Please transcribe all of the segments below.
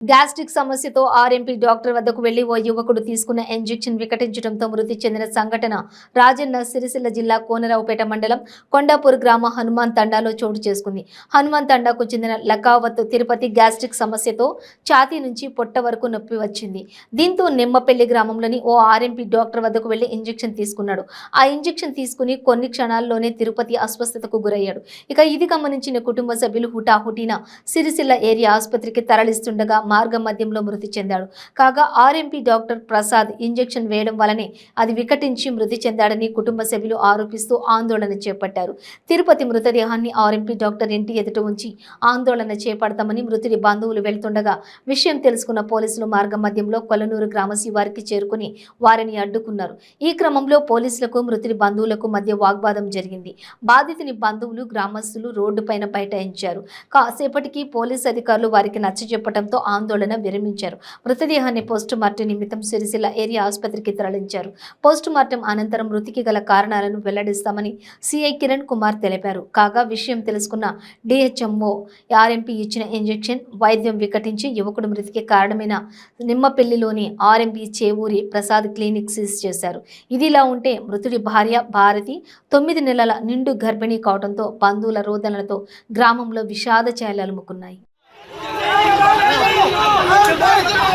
Gastric సమస్యతో RMP doctor వద్దకు వెళ్ళి ఓ యువకుడు తీసుకున్న ఇంజెక్షన్ వికటించడంతో మృతి చెందిన సంఘటన రాజన్న సిరిసిల్ల జిల్లా కోనరావుపేట మండలం కొండాపూర్ గ్రామ హనుమాన్ తండాలో చోటు చేసుకుంది. హనుమాన్ తండాకు చెందిన లకావత్ తిరుపతి గ్యాస్ట్రిక్ సమస్యతో ఛాతీ నుంచి పొట్ట వరకు నొప్పి వచ్చింది. దీంతో నిమ్మపల్లి గ్రామంలోని ఓ ఆర్ఎంపీ డాక్టర్ వద్దకు వెళ్ళి ఇంజెక్షన్ తీసుకున్నాడు. ఆ ఇంజెక్షన్ తీసుకుని కొన్ని క్షణాల్లోనే తిరుపతి అస్వస్థతకు గురయ్యాడు. ఇక ఇది గమనించిన కుటుంబ సభ్యులు హుటాహుటిన సిరిసిల్ల ఏరియా ఆసుపత్రికి తరలిస్తుండగా మార్గ మధ్యంలో మృతి చెందాడు. కాగా ఆర్ఎంపీ డాక్టర్ ప్రసాద్ ఇంజెక్షన్ వేయడం వలనే అది వికటించి మృతి చెందాడని కుటుంబ సభ్యులు ఆరోపిస్తూ ఆందోళన చేపట్టారు. తిరుపతి మృతదేహాన్ని ఆర్ఎంపీ డాక్టర్ ఇంటి ఎదుట ఉంచి ఆందోళన చేపడతామని మృతుడి బంధువులు వెళ్తుండగా విషయం తెలుసుకున్న పోలీసులు మార్గ మధ్యంలో కొలనూరు గ్రామ వారికి చేరుకుని వారిని అడ్డుకున్నారు. ఈ క్రమంలో పోలీసులకు మృతుడి బంధువులకు మధ్య వాగ్వాదం జరిగింది. బాధితుని బంధువులు గ్రామస్తులు రోడ్డుపైన బైఠాయించారు. కాసేపటికి పోలీసు అధికారులు వారికి నచ్చజెప్పడంతో ఆందోళన ఆందోళన విరమించారు. మృతదేహాన్ని పోస్టు మార్టం నిమిత్తం సిరిసిల్ల ఏరియా ఆసుపత్రికి తరలించారు. పోస్టు మార్టం అనంతరం మృతికి గల కారణాలను వెల్లడిస్తామని సిఐ కిరణ్ కుమార్ తెలిపారు. కాగా విషయం తెలుసుకున్న డిహెచ్ఎంఓ ఆర్ఎంపీ ఇచ్చిన ఇంజెక్షన్ వైద్యం వికటించి యువకుడు మృతికి కారణమైన నిమ్మపెల్లిలోని RMP Chevuri Prasad clinic seize చేశారు. ఇదిలా ఉంటే మృతుడి భార్య భారతి తొమ్మిది నెలల నిండు గర్భిణీ కావడంతో బంధువుల రోదనలతో గ్రామంలో విషాద ఛాయలు అలుముకున్నాయి. Давайте!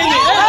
అందరూ